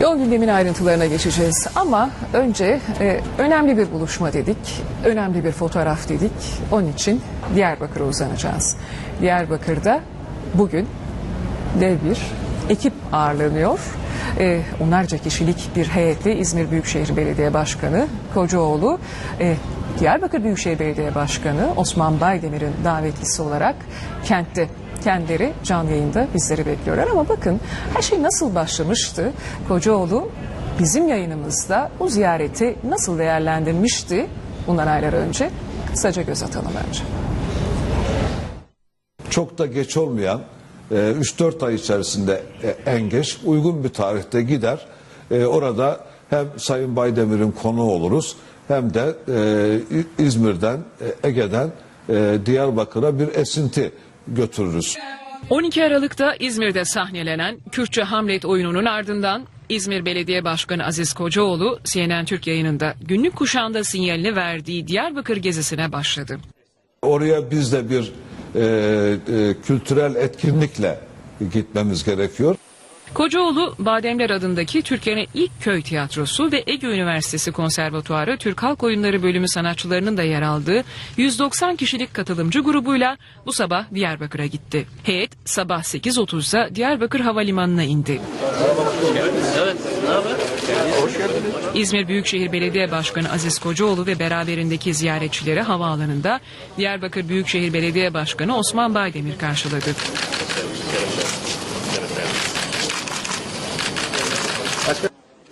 Yol gündemin ayrıntılarına geçeceğiz ama önce e, önemli bir buluşma dedik, önemli bir fotoğraf dedik. Onun için Diyarbakır'a uzanacağız. Diyarbakır'da bugün dev bir ekip ağırlanıyor. E, onlarca kişilik bir heyetle İzmir Büyükşehir Belediye Başkanı Kocaoğlu, e, Diyarbakır Büyükşehir Belediye Başkanı Osman Baydemir'in davetlisi olarak kentte kendileri canlı yayında bizleri bekliyorlar. Ama bakın her şey nasıl başlamıştı? Kocaoğlu bizim yayınımızda bu ziyareti nasıl değerlendirmişti bundan aylar önce? Kısaca göz atalım önce. çok da geç olmayan e, 3-4 ay içerisinde e, en geç uygun bir tarihte gider. E, Orada hem Sayın Baydemir'in konuğu oluruz hem de e, İzmir'den, e, Ege'den e, Diyarbakır'a bir esinti götürürüz. 12 Aralık'ta İzmir'de sahnelenen Kürtçe Hamlet oyununun ardından İzmir Belediye Başkanı Aziz Kocaoğlu CNN Türk yayınında günlük kuşağında sinyalini verdiği Diyarbakır gezisine başladı. Oraya biz de bir e, e, kültürel etkinlikle gitmemiz gerekiyor. Kocaoğlu, Bademler adındaki Türkiye'nin ilk köy tiyatrosu ve Ege Üniversitesi Konservatuarı Türk Halk Oyunları bölümü sanatçılarının da yer aldığı 190 kişilik katılımcı grubuyla bu sabah Diyarbakır'a gitti. Heyet sabah 8.30'da Diyarbakır Havalimanı'na indi. İzmir Büyükşehir Belediye Başkanı Aziz Kocaoğlu ve beraberindeki ziyaretçileri havaalanında Diyarbakır Büyükşehir Belediye Başkanı Osman Baydemir karşıladı.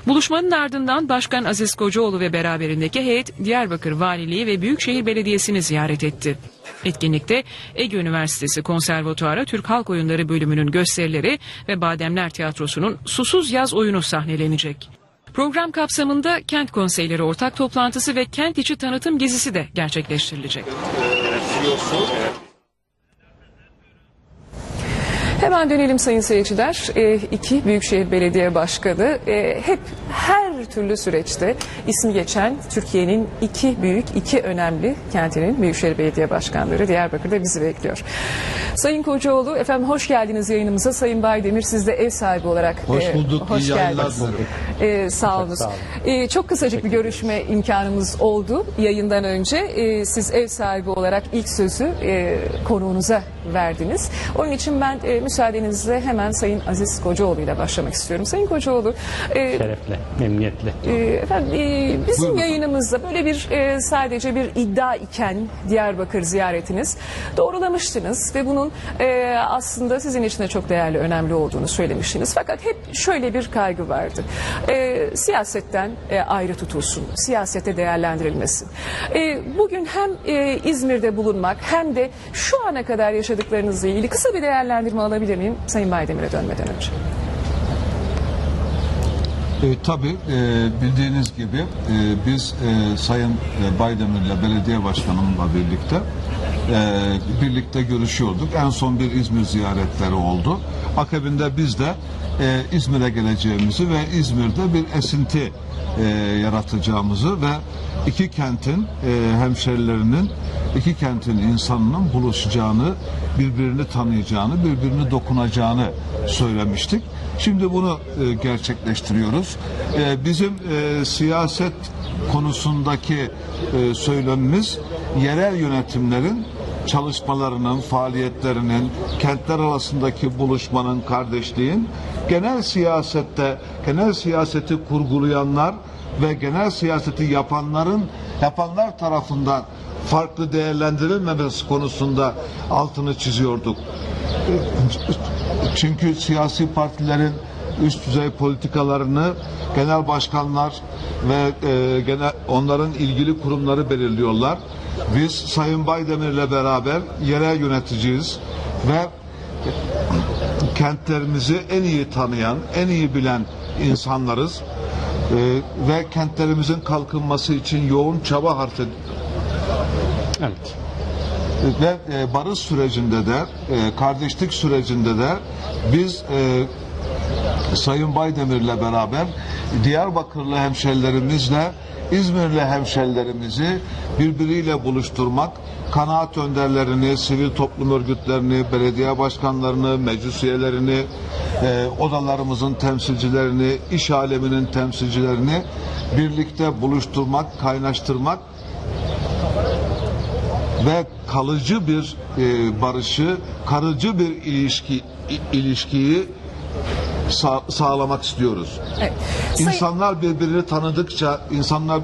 Buluşmanın ardından Başkan Aziz Kocaoğlu ve beraberindeki heyet Diyarbakır Valiliği ve Büyükşehir Belediyesi'ni ziyaret etti. Etkinlikte Ege Üniversitesi Konservatuarı Türk Halk Oyunları bölümünün gösterileri ve Bademler Tiyatrosu'nun Susuz Yaz oyunu sahnelenecek. Program kapsamında kent konseyleri ortak toplantısı ve kent içi tanıtım gezisi de gerçekleştirilecek. Hemen dönelim sayın seyirciler. E, iki Büyükşehir Belediye Başkanı e, hep her türlü süreçte ismi geçen Türkiye'nin iki büyük, iki önemli kentinin Büyükşehir Belediye Başkanları Diyarbakır'da bizi bekliyor. Sayın Kocaoğlu, efendim hoş geldiniz yayınımıza. Sayın Baydemir siz de ev sahibi olarak Hoş e, bulduk, hoş iyi yayınlar geldiniz. dilerim. E, sağ olun. sağ olun. E, çok kısacık bir görüşme imkanımız oldu yayından önce. E, siz ev sahibi olarak ilk sözü e, konuğunuza verdiniz. Onun için ben e, müsaadenizle hemen Sayın Aziz Kocaoğlu ile başlamak istiyorum. Sayın Kocaoğlu, e, Şerefle, memnuniyetle. e, efendim, e, bizim Buyurun. yayınımızda böyle bir e, sadece bir iddia iken Diyarbakır ziyaretiniz doğrulamıştınız ve bunun e, aslında sizin için de çok değerli, önemli olduğunu söylemiştiniz. Fakat hep şöyle bir kaygı vardı. E, siyasetten e, ayrı tutulsun, siyasete değerlendirilmesin. E, bugün hem e, İzmir'de bulunmak hem de şu ana kadar yaşadıklarınızla ilgili kısa bir değerlendirme alabilir miyim Sayın Baydemir'e dönmeden önce? E, tabii e, bildiğiniz gibi e, biz e, Sayın e, Baydemir'le belediye başkanımla birlikte e, birlikte görüşüyorduk. En son bir İzmir ziyaretleri oldu. Akabinde biz de e, İzmir'e geleceğimizi ve İzmir'de bir esinti e, yaratacağımızı ve iki kentin e, hemşerilerinin iki kentin insanının buluşacağını, birbirini tanıyacağını, birbirini dokunacağını söylemiştik. Şimdi bunu e, gerçekleştiriyoruz. E, bizim e, siyaset konusundaki e, söylemimiz yerel yönetimlerin çalışmalarının, faaliyetlerinin, kentler arasındaki buluşmanın, kardeşliğin genel siyasette, genel siyaseti kurgulayanlar ve genel siyaseti yapanların yapanlar tarafından farklı değerlendirilmemesi konusunda altını çiziyorduk. Çünkü siyasi partilerin üst düzey politikalarını genel başkanlar ve e, genel onların ilgili kurumları belirliyorlar. Biz Sayın Baydemir'le beraber yerel yöneticiyiz ve kentlerimizi en iyi tanıyan, en iyi bilen insanlarız. E, ve kentlerimizin kalkınması için yoğun çaba harf Evet. ve e, barış sürecinde de e, kardeşlik sürecinde de biz e, Sayın Baydemir'le beraber Diyarbakırlı hemşerilerimizle İzmirli hemşerilerimizi birbiriyle buluşturmak, kanaat önderlerini, sivil toplum örgütlerini, belediye başkanlarını, meclis üyelerini, e, odalarımızın temsilcilerini, iş aleminin temsilcilerini birlikte buluşturmak, kaynaştırmak ve kalıcı bir e, barışı, kalıcı bir ilişki ilişkiyi sa- sağlamak istiyoruz. Evet. İnsanlar birbirini tanıdıkça, insanlar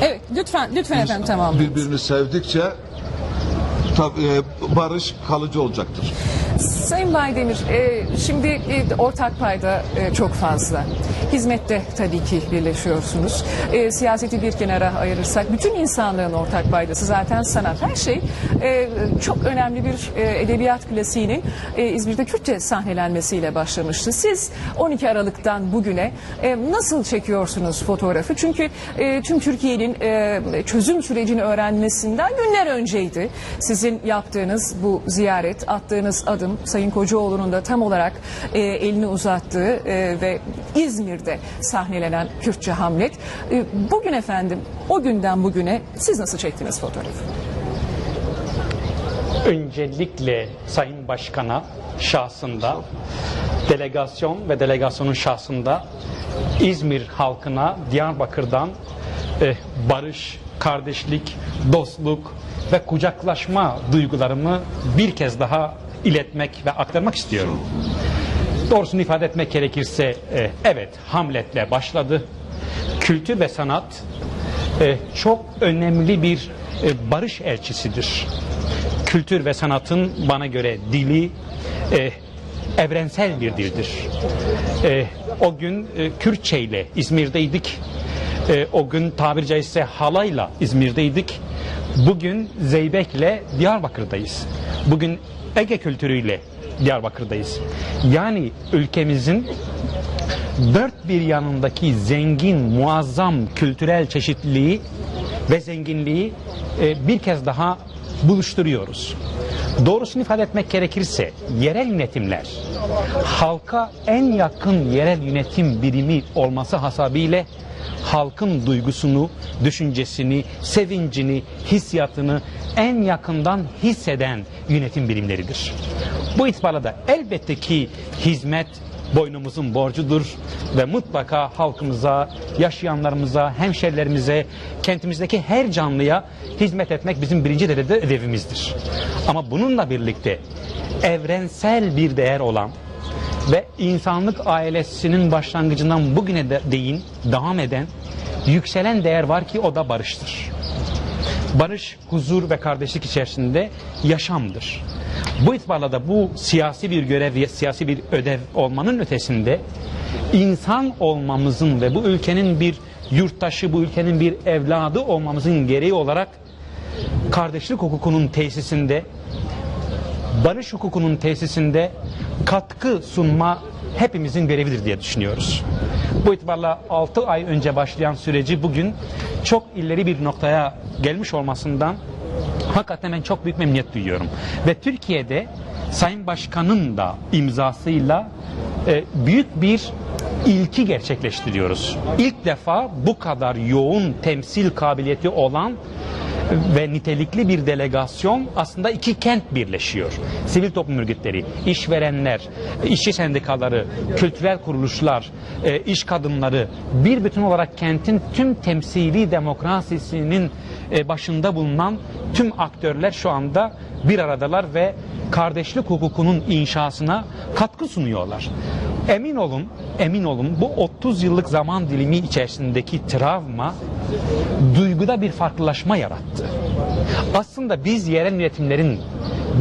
evet lütfen lütfen efendim tamamlayın. birbirini sevdikçe tabii, e, barış kalıcı olacaktır. Sayın Baydemir, e, şimdi e, ortak payda e, çok fazla. Hizmette tabii ki birleşiyorsunuz. E, siyaseti bir kenara ayırırsak bütün insanlığın ortak paydası zaten sanat. Her şey e, çok önemli bir e, edebiyat klasiğinin e, İzmir'de Kürtçe sahnelenmesiyle başlamıştı. Siz 12 Aralık'tan bugüne e, nasıl çekiyorsunuz fotoğrafı? Çünkü e, tüm Türkiye'nin e, çözüm sürecini öğrenmesinden günler önceydi. Sizin yaptığınız bu ziyaret, attığınız adım Sayın Kocaoğlu'nun da tam olarak e, elini uzattığı e, ve İzmir'de sahnelenen Kürtçe Hamlet. E, bugün efendim o günden bugüne siz nasıl çektiniz fotoğrafı? Öncelikle Sayın Başkan'a şahsında, delegasyon ve delegasyonun şahsında İzmir halkına Diyarbakır'dan eh, barış, kardeşlik, dostluk ve kucaklaşma duygularımı bir kez daha iletmek ve aktarmak istiyorum. Doğrusunu ifade etmek gerekirse eh, evet Hamlet'le başladı. Kültür ve sanat eh, çok önemli bir eh, barış elçisidir. Kültür ve sanatın bana göre dili eh, evrensel bir dildir. Eh, o gün eh, Kürtçe ile İzmir'deydik. Eh, o gün tabiri caizse halayla İzmir'deydik. Bugün Zeybek'le Diyarbakır'dayız. Bugün Ege kültürüyle Diyarbakır'dayız. Yani ülkemizin dört bir yanındaki zengin, muazzam kültürel çeşitliliği ve zenginliği e, bir kez daha buluşturuyoruz. Doğrusunu ifade etmek gerekirse yerel yönetimler halka en yakın yerel yönetim birimi olması hasabiyle halkın duygusunu, düşüncesini, sevincini, hissiyatını en yakından hisseden yönetim birimleridir. Bu itibarla da elbette ki hizmet boynumuzun borcudur ve mutlaka halkımıza, yaşayanlarımıza, hemşerilerimize, kentimizdeki her canlıya hizmet etmek bizim birinci derecede ödevimizdir. Ama bununla birlikte evrensel bir değer olan ve insanlık ailesinin başlangıcından bugüne de değin devam eden yükselen değer var ki o da barıştır. Barış, huzur ve kardeşlik içerisinde yaşamdır. Bu itibarla da bu siyasi bir görev siyasi bir ödev olmanın ötesinde insan olmamızın ve bu ülkenin bir yurttaşı, bu ülkenin bir evladı olmamızın gereği olarak kardeşlik hukukunun tesisinde barış hukukunun tesisinde katkı sunma hepimizin görevidir diye düşünüyoruz. Bu itibarla 6 ay önce başlayan süreci bugün çok ileri bir noktaya gelmiş olmasından hakikaten ben çok büyük memnuniyet duyuyorum. Ve Türkiye'de Sayın Başkan'ın da imzasıyla e, büyük bir ilki gerçekleştiriyoruz. İlk defa bu kadar yoğun temsil kabiliyeti olan ve nitelikli bir delegasyon aslında iki kent birleşiyor. Sivil toplum örgütleri, işverenler, işçi sendikaları, kültürel kuruluşlar, e, iş kadınları bir bütün olarak kentin tüm temsili demokrasisinin e, başında bulunan tüm aktörler şu anda bir aradalar ve kardeşlik hukukunun inşasına katkı sunuyorlar. Emin olun, emin olun bu 30 yıllık zaman dilimi içerisindeki travma duyguda bir farklılaşma yarattı. Aslında biz yerel yönetimlerin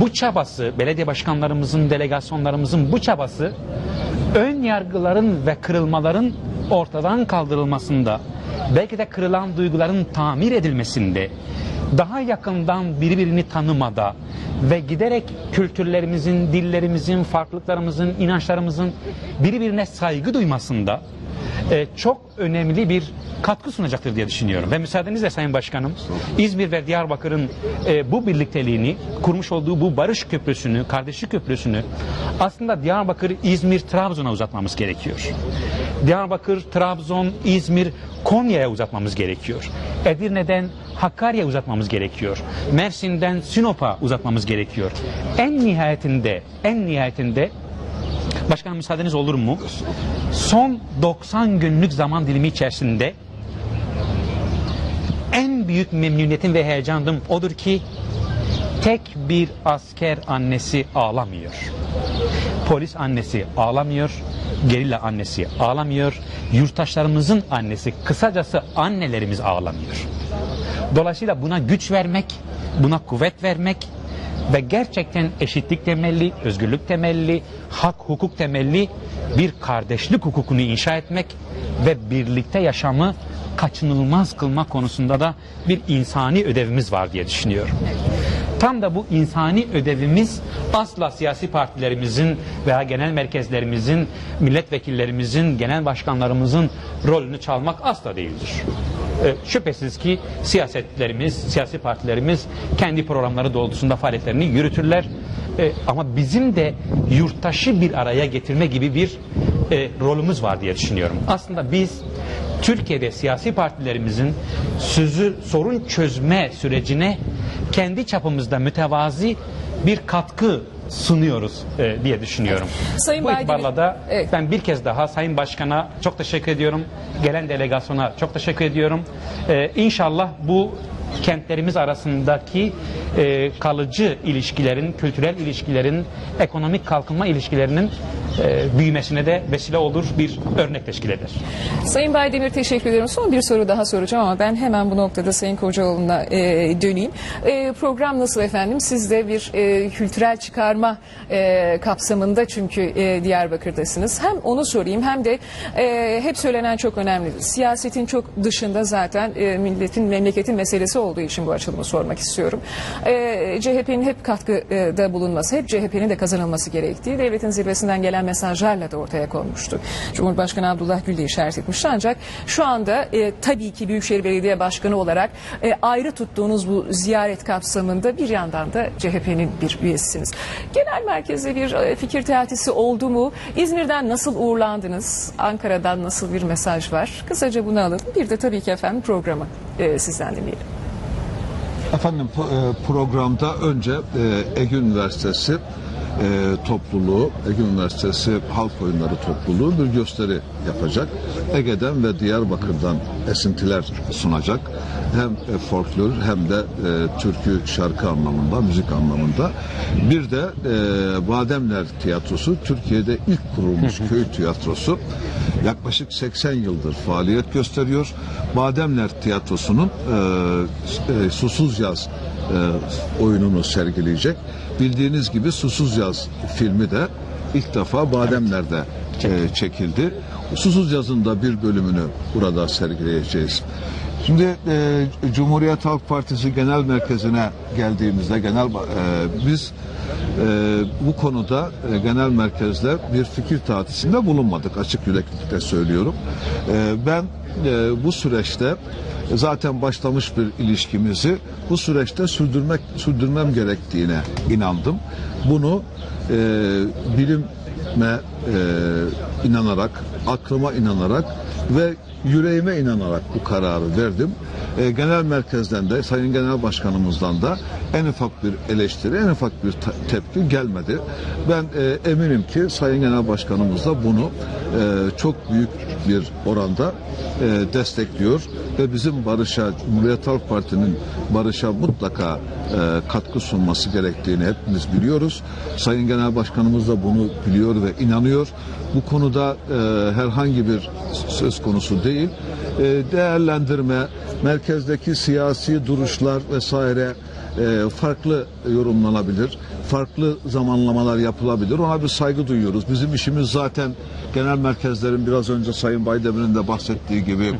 bu çabası, belediye başkanlarımızın, delegasyonlarımızın bu çabası ön yargıların ve kırılmaların ortadan kaldırılmasında, belki de kırılan duyguların tamir edilmesinde, daha yakından birbirini tanımada ve giderek kültürlerimizin, dillerimizin, farklılıklarımızın, inançlarımızın birbirine saygı duymasında e, çok önemli bir katkı sunacaktır diye düşünüyorum. Ve müsaadenizle Sayın Başkanım, İzmir ve Diyarbakır'ın e, bu birlikteliğini, kurmuş olduğu bu barış köprüsünü, kardeşlik köprüsünü aslında Diyarbakır, İzmir, Trabzon'a uzatmamız gerekiyor. Diyarbakır, Trabzon, İzmir, Konya'ya uzatmamız gerekiyor. Edirne'den Hakkari'ye uzatmamız gerekiyor. Mersin'den Sinop'a uzatmamız gerekiyor. En nihayetinde, en nihayetinde Başkanım müsaadeniz olur mu? Son 90 günlük zaman dilimi içerisinde en büyük memnuniyetim ve heyecanım odur ki tek bir asker annesi ağlamıyor. Polis annesi ağlamıyor, gerilla annesi ağlamıyor, yurttaşlarımızın annesi, kısacası annelerimiz ağlamıyor. Dolayısıyla buna güç vermek, buna kuvvet vermek ve gerçekten eşitlik temelli, özgürlük temelli, hak hukuk temelli bir kardeşlik hukukunu inşa etmek ve birlikte yaşamı kaçınılmaz kılmak konusunda da bir insani ödevimiz var diye düşünüyorum. Tam da bu insani ödevimiz asla siyasi partilerimizin veya genel merkezlerimizin, milletvekillerimizin, genel başkanlarımızın rolünü çalmak asla değildir. E, şüphesiz ki siyasetlerimiz, siyasi partilerimiz kendi programları doğrultusunda faaliyetlerini yürütürler. E, ama bizim de yurttaşı bir araya getirme gibi bir e, rolümüz var diye düşünüyorum. Aslında biz Türkiye'de siyasi partilerimizin sözü sorun çözme sürecine kendi çapımızda mütevazi bir katkı sunuyoruz e, diye düşünüyorum. Sayın Bu itibarla da Evet. ben bir kez daha Sayın Başkan'a çok teşekkür ediyorum. Gelen delegasyona çok teşekkür ediyorum. Ee, inşallah bu kentlerimiz arasındaki e, kalıcı ilişkilerin, kültürel ilişkilerin, ekonomik kalkınma ilişkilerinin e, büyümesine de vesile olur, bir örnek teşkil eder. Sayın Baydemir teşekkür ederim. Son bir soru daha soracağım ama ben hemen bu noktada Sayın Kocaoğlu'na e, döneyim. E, program nasıl efendim? Siz de bir e, kültürel çıkarma e, kapsamında çünkü e, Diyarbakır'dasınız. Hem onu sorayım hem de e, hep söylenen çok önemli. Siyasetin çok dışında zaten e, milletin, memleketin meselesi olduğu için bu açılımı sormak istiyorum. E, CHP'nin hep katkıda bulunması, hep CHP'nin de kazanılması gerektiği devletin zirvesinden gelen mesajlarla da ortaya konmuştu. Cumhurbaşkanı Abdullah Gül de işaret etmişti ancak şu anda e, tabii ki Büyükşehir Belediye Başkanı olarak e, ayrı tuttuğunuz bu ziyaret kapsamında bir yandan da CHP'nin bir üyesisiniz. Genel merkezde bir e, fikir teatisi oldu mu? İzmir'den nasıl uğurlandınız? Ankara'dan nasıl bir mesaj var? Kısaca bunu alalım. Bir de tabii ki efendim programı e, sizden dinleyelim. Efendim e, programda önce e, Ege Üniversitesi topluluğu, Ege Üniversitesi Halk Oyunları topluluğu bir gösteri yapacak. Ege'den ve Diyarbakır'dan esintiler sunacak. Hem e, folklor hem de e, türkü şarkı anlamında, müzik anlamında. Bir de e, Bademler Tiyatrosu Türkiye'de ilk kurulmuş köy tiyatrosu. Yaklaşık 80 yıldır faaliyet gösteriyor. Bademler Tiyatrosu'nun e, e, Susuz Yaz e, oyununu sergileyecek. Bildiğiniz gibi Susuz Yaz filmi de ilk defa Bademler'de e, çekildi. Susuz Yaz'ın da bir bölümünü burada sergileyeceğiz. Şimdi e, Cumhuriyet Halk Partisi Genel Merkezi'ne geldiğimizde genel e, biz e, bu konuda e, genel merkezde bir fikir tatisinde bulunmadık açık yüreklilikle söylüyorum. E, ben e, bu süreçte zaten başlamış bir ilişkimizi bu süreçte sürdürmek sürdürmem gerektiğine inandım. Bunu e, bilime e, inanarak, aklıma inanarak ve yüreğime inanarak bu kararı verdim. E, genel merkezden de Sayın Genel Başkanımızdan da en ufak bir eleştiri, en ufak bir te- tepki gelmedi. Ben e, eminim ki Sayın Genel Başkanımız da bunu e, çok büyük bir oranda e, destekliyor ve bizim barışa, Cumhuriyet Halk Parti'nin barışa mutlaka e, katkı sunması gerektiğini hepimiz biliyoruz. Sayın Genel Başkanımız da bunu biliyor ve inanıyor. Bu konuda e, herhangi bir söz konusu değil. E, değerlendirme, merkezdeki siyasi duruşlar vesaire e, farklı yorumlanabilir. Farklı zamanlamalar yapılabilir. Ona bir saygı duyuyoruz. Bizim işimiz zaten genel merkezlerin biraz önce Sayın Baydemir'in de bahsettiği gibi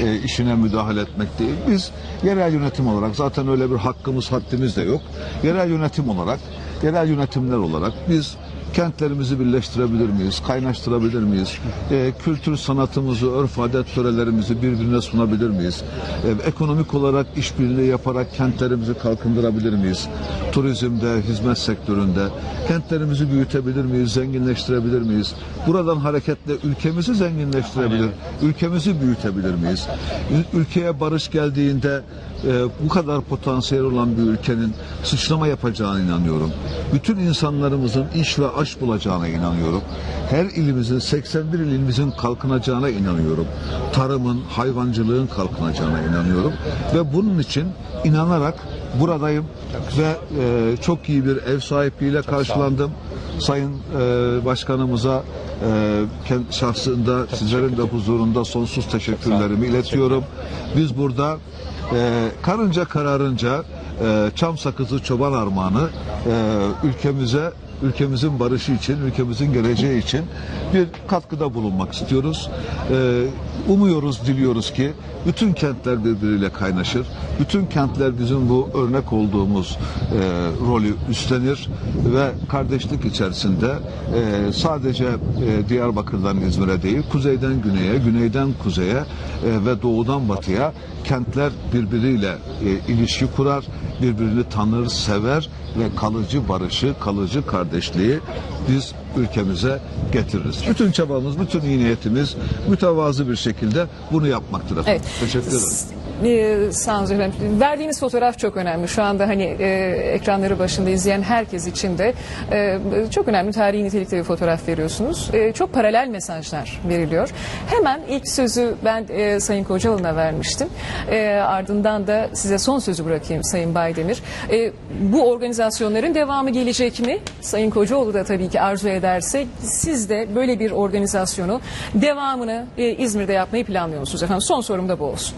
e, işine müdahale etmek değil. Biz yerel yönetim olarak zaten öyle bir hakkımız haddimiz de yok. Yerel yönetim olarak, yerel yönetimler olarak biz Kentlerimizi birleştirebilir miyiz? Kaynaştırabilir miyiz? E, kültür sanatımızı, örf adet törelerimizi birbirine sunabilir miyiz? E, ekonomik olarak işbirliği yaparak kentlerimizi kalkındırabilir miyiz? Turizmde, hizmet sektöründe kentlerimizi büyütebilir miyiz? Zenginleştirebilir miyiz? Buradan hareketle ülkemizi zenginleştirebilir, ülkemizi büyütebilir miyiz? Ül- Ülkeye barış geldiğinde e, bu kadar potansiyel olan bir ülkenin sıçrama yapacağına inanıyorum. Bütün insanlarımızın iş ve aş bulacağına inanıyorum. Her ilimizin, 81 ilimizin kalkınacağına inanıyorum. Tarımın, hayvancılığın kalkınacağına inanıyorum. Ve bunun için inanarak buradayım ve e, çok iyi bir ev sahipliğiyle karşılandım. Sayın e, Başkanımıza e, kend- şahsında sizlerin de huzurunda sonsuz teşekkürlerimi iletiyorum. Biz burada e, karınca kararınca e, çam sakızı çoban armağanı e, ülkemize ülkemizin barışı için, ülkemizin geleceği için bir katkıda bulunmak istiyoruz. E, umuyoruz, diliyoruz ki bütün kentler birbiriyle kaynaşır. Bütün kentler bizim bu örnek olduğumuz e, rolü üstlenir ve kardeşlik içerisinde e, sadece e, Diyarbakır'dan İzmir'e değil, kuzeyden güneye, güneyden kuzeye ve doğudan batıya kentler birbiriyle ilişki kurar, birbirini tanır, sever ve kalıcı barışı, kalıcı kardeşliği biz ülkemize getiririz. Bütün çabamız, bütün iyi niyetimiz mütevazı bir şekilde bunu yapmaktır efendim. Evet. Teşekkür ederim. Ee, sağ olun efendim. Verdiğiniz fotoğraf çok önemli. Şu anda hani e, ekranları başında izleyen herkes için de e, çok önemli tarihi nitelikte bir fotoğraf veriyorsunuz. E, çok paralel mesajlar veriliyor. Hemen ilk sözü ben e, Sayın Kocalı'na vermiştim. E, ardından da size son sözü bırakayım Sayın Baydemir. E, bu organizasyonların devamı gelecek mi? Sayın Kocaoğlu da tabii ki arzu ederse siz de böyle bir organizasyonu devamını e, İzmir'de yapmayı planlıyor musunuz efendim? Son sorum da bu olsun.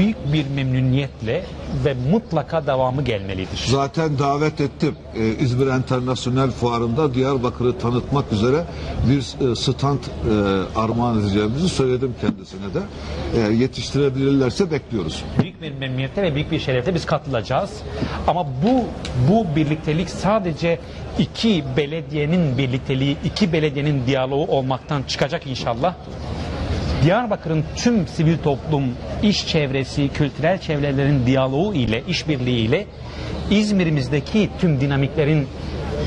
Büyük bir memnuniyetle ve mutlaka devamı gelmelidir. Zaten davet ettim. Ee, İzmir Enternasyonel Fuarı'nda Diyarbakır'ı tanıtmak üzere bir e, stand e, armağan edeceğimizi söyledim kendisine de. E, yetiştirebilirlerse bekliyoruz. Büyük bir memnuniyetle ve büyük bir şerefle biz katılacağız. Ama bu bu birliktelik sadece iki belediyenin birlikteliği, iki belediyenin diyaloğu olmaktan çıkacak inşallah. Diyarbakır'ın tüm sivil toplum, iş çevresi, kültürel çevrelerin diyaloğu ile, işbirliği ile İzmir'imizdeki tüm dinamiklerin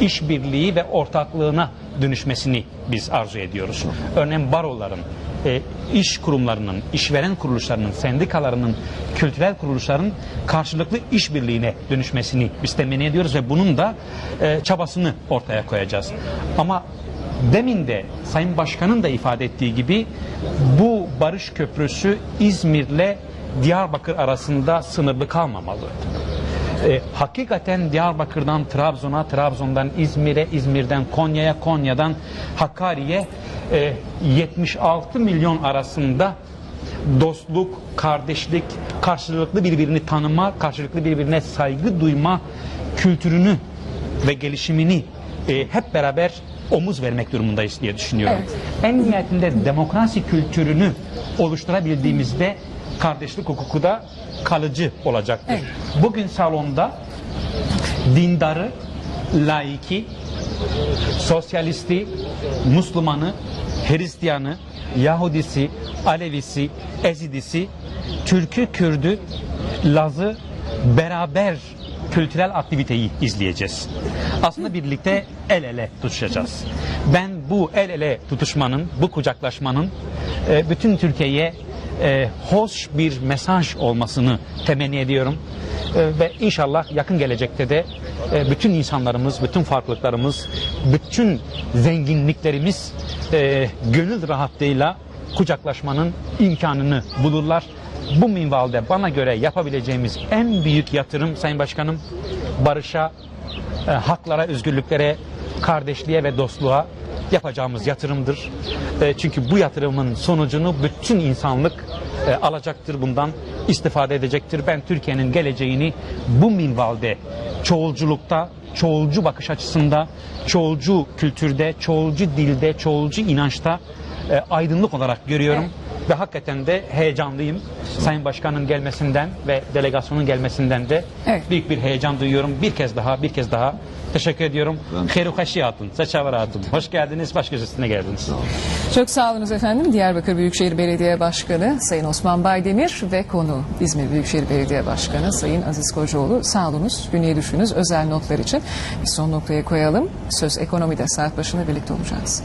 işbirliği ve ortaklığına dönüşmesini biz arzu ediyoruz. Örneğin baroların, e, iş kurumlarının, işveren kuruluşlarının, sendikalarının, kültürel kuruluşların karşılıklı işbirliğine dönüşmesini biz temenni ediyoruz ve bunun da e, çabasını ortaya koyacağız. Ama Demin de Sayın Başkan'ın da ifade ettiği gibi bu barış köprüsü İzmir'le Diyarbakır arasında sınırlı kalmamalı. E, hakikaten Diyarbakır'dan Trabzon'a, Trabzon'dan İzmir'e, İzmir'den Konya'ya, Konya'dan Hakkari'ye e, 76 milyon arasında dostluk, kardeşlik, karşılıklı birbirini tanıma, karşılıklı birbirine saygı duyma kültürünü ve gelişimini e, hep beraber omuz vermek durumundayız diye düşünüyorum. Evet. En nihayetinde demokrasi kültürünü oluşturabildiğimizde kardeşlik hukuku da kalıcı olacaktır. Evet. Bugün salonda dindarı, laiki, sosyalisti, Müslümanı, Hristiyanı, Yahudisi, Alevisi, Ezidisi, Türkü, Kürdü, Lazı beraber kültürel aktiviteyi izleyeceğiz. Aslında birlikte el ele tutuşacağız. Ben bu el ele tutuşmanın, bu kucaklaşmanın e, bütün Türkiye'ye e, hoş bir mesaj olmasını temenni ediyorum. E, ve inşallah yakın gelecekte de bütün insanlarımız, bütün farklılıklarımız, bütün zenginliklerimiz e, gönül rahatlığıyla kucaklaşmanın imkanını bulurlar. Bu minvalde bana göre yapabileceğimiz en büyük yatırım Sayın Başkanım barışa, e, haklara, özgürlüklere, kardeşliğe ve dostluğa yapacağımız yatırımdır. E, çünkü bu yatırımın sonucunu bütün insanlık e, alacaktır bundan istifade edecektir. Ben Türkiye'nin geleceğini bu minvalde çoğulculukta, çoğulcu bakış açısında, çoğulcu kültürde, çoğulcu dilde, çoğulcu inançta e, aydınlık olarak görüyorum. Ve hakikaten de heyecanlıyım. Sayın Başkan'ın gelmesinden ve delegasyonun gelmesinden de Evet. büyük bir heyecan duyuyorum. Bir kez daha, bir kez daha Teşekkür ediyorum. Ben- Khairu Haşiyatun, Seçavar Hatun. Hoş geldiniz, baş köşesine geldiniz. Çok sağ olunuz efendim. Diyarbakır Büyükşehir Belediye Başkanı Sayın Osman Baydemir ve konu İzmir Büyükşehir Belediye Başkanı Sayın Aziz Kocaoğlu. Sağ olunuz. Güneye düşününüz özel notlar için. Bir son noktaya koyalım. Söz ekonomide saat başında birlikte olacağız.